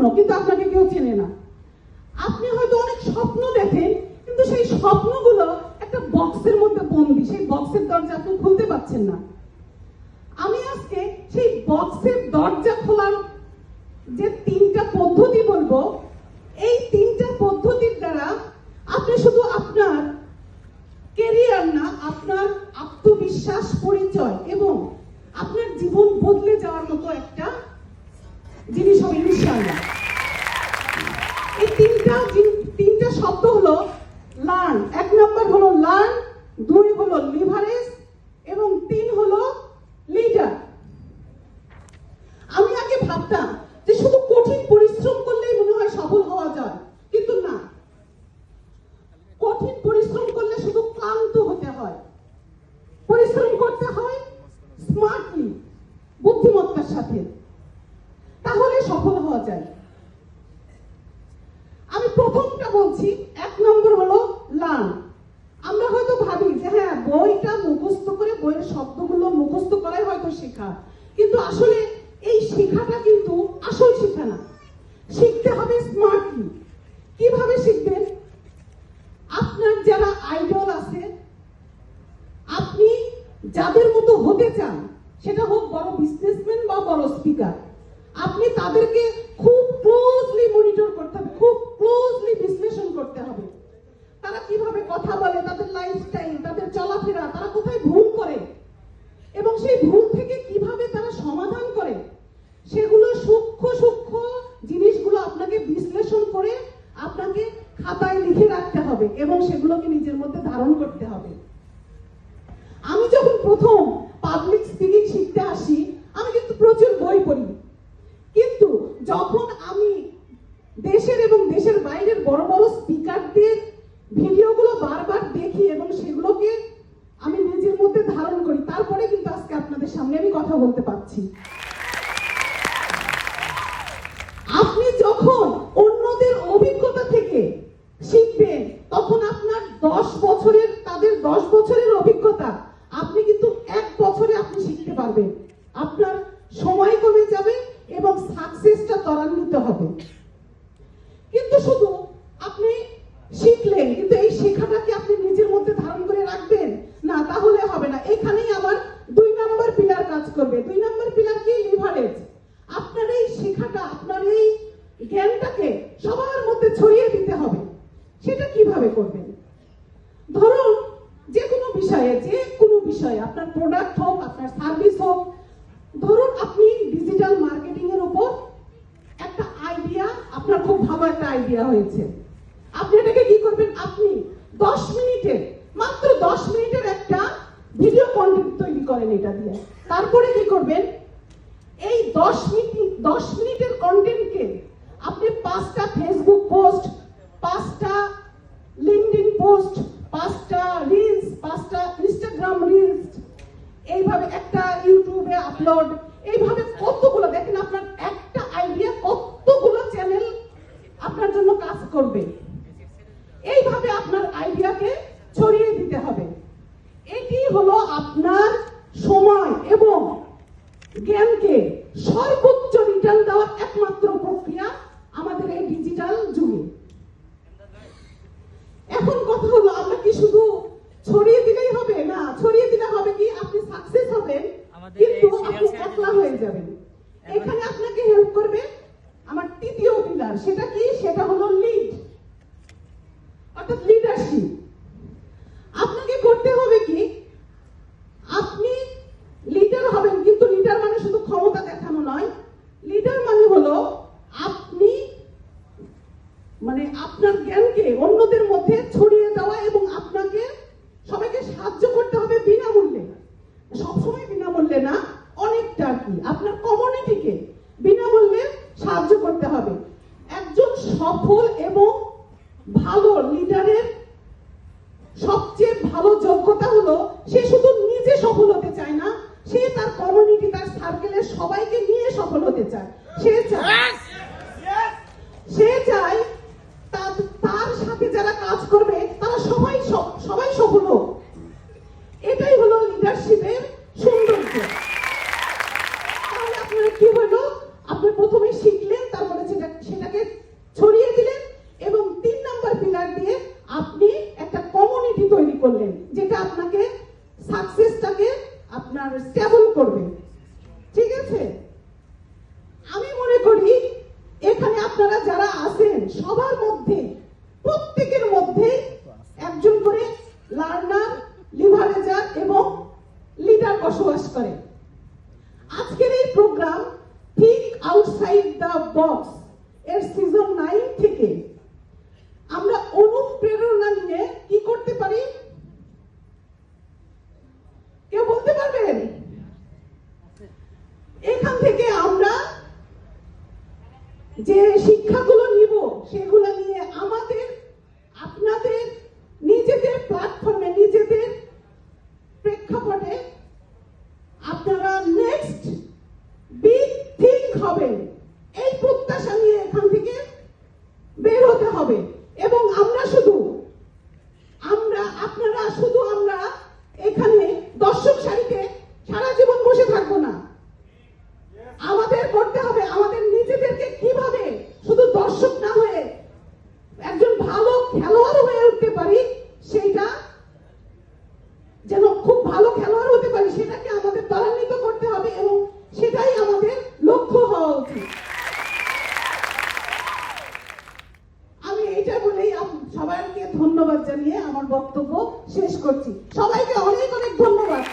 যোগ্যতা কিন্তু আপনাকে কেউ চেনে না। আপনি হয়তো অনেক স্বপ্ন দেখেন, কিন্তু সেই স্বপ্নগুলো একটা বক্সের মধ্যে বন্দি, সেই বক্সের দরজা আপনি খুলতে পারছেন না। আমি আজকে সেই বক্সের দরজা খোলার যে তিনটা পদ্ধতি বলব, এই তিনটা পদ্ধতির দ্বারা আপনি শুধু আপনার কেরিয়ার না, আপনার আত্মবিশ্বাস, পরিচয় এবং আপনার জীবন বদলে যাওয়ার মতো একটা জিনিস হবে ইনশাআল্লাহ এই তিনটা তিনটা শব্দ হলো লার্ন এক নম্বর হলো লার্ন দুই হলো লিভারেজ, এবং তিন হলো লিডার আমি আগে ভাবতাম যে শুধু কঠিন পরিশ্রম করলেই মনে হয় সফল হওয়া যায় কিন্তু না কঠিন পরিশ্রম করলে শুধু ক্লান্ত হতে হয় পরিশ্রম করতে হয় স্মার্টলি বুদ্ধিমত্তার সাথে তাহলে সফল হওয়া যায় আমি প্রথমটা বলছি, এক নম্বর হলো লার্ন আমরা হয়তো ভাবি যে হ্যাঁ বইটা মুখস্থ করে, বইয়ের শব্দগুলো মুখস্থ করাই হয়তো শেখা। কিন্তু আসলে এই শেখাটা কিন্তু আসল শেখা না। শিখতে হবে স্মার্টলি কীভাবে শিখবেন? আপনার যারা আইডল আছে, আপনি যাদের মতো হতে চান, সেটা হোক বড় বিজনেসম্যান বা বড় স্পিকার আপনি তাদেরকে খুব ক্লোজলি মনিটর করতে হবে, খুব করতে হবে। তারা কীভাবে কথা বলে, তাদের লাইফস্টাইল তাদের চলাফেরা, তারা কোথায় ভুল করে? এবং সেই ভুল থেকে কীভাবে তারা সমাধান করে? সেগুলো সূক্ষ্ম সূক্ষ্ম জিনিসগুলো আপনাকে বিশ্লেষণ করে আপনাকে খাতায় লিখে রাখতে হবে এবং সেগুলোকে নিজের মধ্যে ধারণ করতে হবে আমি যখন প্রথম পাবলিক স্পিকিং শিখতে আসি আমি কিন্তু প্রচুর বই পড়ি কিন্তু যখন আমি দেশের এবং দেশের বাইরের বড় বড় স্পিকারদের ভিডিওগুলো বারবার দেখি এবং সেগুলোকে আমি নিজের মধ্যে ধারণ করি তারপরে কিন্তু আজকে আপনাদের সামনে আমি কথা বলতে পারছি। আপনি যখন অন্যদের অভিজ্ঞতা থেকে শিখবেন, তখন আপনার দশ বছরের, তাদের দশ বছরের অভিজ্ঞতা আপনি কিন্তু এক বছরে আপনি শিখতে পারবেন। আপনার সময় কমে যাবে এবং সাকসেসটা ত্বরান্বিত হবে। কিন্তু শুধু আপনি শিখলেন, কিন্তু এই শেখাটাকে আপনি নিজের মধ্যে ধারণ করে রাখবেন, না, তাহলে হবে না। এখানেই আমার দুই নম্বর পিলার কাজ করবে। দুই নম্বর পিলার কি? লিভারেজ আপনার এই শেখাটা, আপনার এই জ্ঞানটাকে সবার মধ্যে ছড়িয়ে দিতে হবে। সেটা কীভাবে করবেন? ধরুন, যে কোনো বিষয়ে, যে কোনো বিষয়ে, আপনার প্রোডাক্ট হোক, আপনার সার্ভিস হোক, ধরুন আপনি ডিজিটাল মার্কেটিং এর উপর একটা আইডিয়া আপনার খুব ভালো একটা আইডিয়া হয়েছে। আপনি এটাকে কি করবেন? আপনি দশ মিনিটে, মাত্র দশ মিনিটের একটা ভিডিও কন্টেন্ট তৈরি করেন এটা দিয়ে। তারপরে কি করবেন? এই দশ মিনিট, দশ মিনিটের কন্টেন্টকে আপনি পাঁচটা ফেসবুক পোস্ট পাঁচটা লিঙ্কডিন পোস্ট পাঁচটা রিলস পাঁচটা ইনস্টাগ্রাম রিলস এইভাবে একটা ইউটিউবে আপলোড এইভাবে কতগুলো, দেখেন আপনার একটা আইডিয়া কতগুলো চ্যানেল আপনার জন্য কাজ করবে। এইভাবে আপনার আইডিয়াকে ছড়িয়ে দিতে হবে। এটি হলো আপনার সময় এবং জ্ঞানকে সর্বোচ্চ রিটার্ন দেওয়ার একমাত্র প্রক্রিয়া আমাদের এই ডিজিটাল যুগে। এখন কথা হলো আমরা কি শুধু ছড়িয়ে দিলেই হবে? না ছড়িয়ে দিলে হবে কি? আপনি সাকসেস হবেন কিন্তু আপনি একলা হয়ে যাবেন। এখানে আপনাকে হেল্প করবে আমার তৃতীয় পিলার সেটা কি? সেটা হলো লিড অর্থাৎ লিডারশিপ পরিবারের সবাইকে নিয়ে সফল হতে চায়। সে চায় সে চায় তার সাথে যারা কাজ করবে, তারা সবাই সবাই সফল হোক। এটাই হলো লিডারশিপের সৌন্দর্য। তাহলে কি হলো? আপনি প্রথমে শিখলেন, তারপরে সেটা সেটাকে ছড়িয়ে দিলেন এবং তিন নাম্বার পিলার দিয়ে আপনি একটা কমিউনিটি তৈরি করলেন, যেটা আপনাকে সাকসেসটাকে আপনার স্টেপ বসবাস করে আজকের এই প্রোগ্রাম ঠিক আউটসাইড দ্য বক্স এর সিজন নাইন থেকে। আমরা অনুপ্রেরণা নিয়ে কি করতে পারি? কেউ বলতে পারবেন? এখান থেকে আমরা যে শিক্ষাগুলো নিব, সেগুলো নিয়ে আমাদের, আপনাদের, নিজেদের প্ল্যাটফর্মে নিজেদের প্রেক্ষাপটে আপনারা নেক্সট বিগ থিং হবেন এই প্রত্যাশা নিয়ে এখান থেকে বের হতে হবে এবং আমরা শুধু আমরা আপনারা শুধু আমরা এখানে দর্শক সারিতে সারা জীবন বসে থাকব না আমাদের করতে হবে আমাদের নিজেদেরকে কীভাবে শুধু দর্শক না হয়ে একজন ভালো খেলোয়াড় হয়ে উঠতে পারি, সেইটা যেন খুব ভালো খেলোয়াড় হতে পারি, সেটাকে আমাদের ত্বরান্বিত করতে হবে এবং সেটাই আমাদের লক্ষ্য হওয়া উচিত। আমি এইটা বলেই সবাইকে ধন্যবাদ জানিয়ে আমার বক্তব্য শেষ করছি। সবাইকে অনেক অনেক ধন্যবাদ।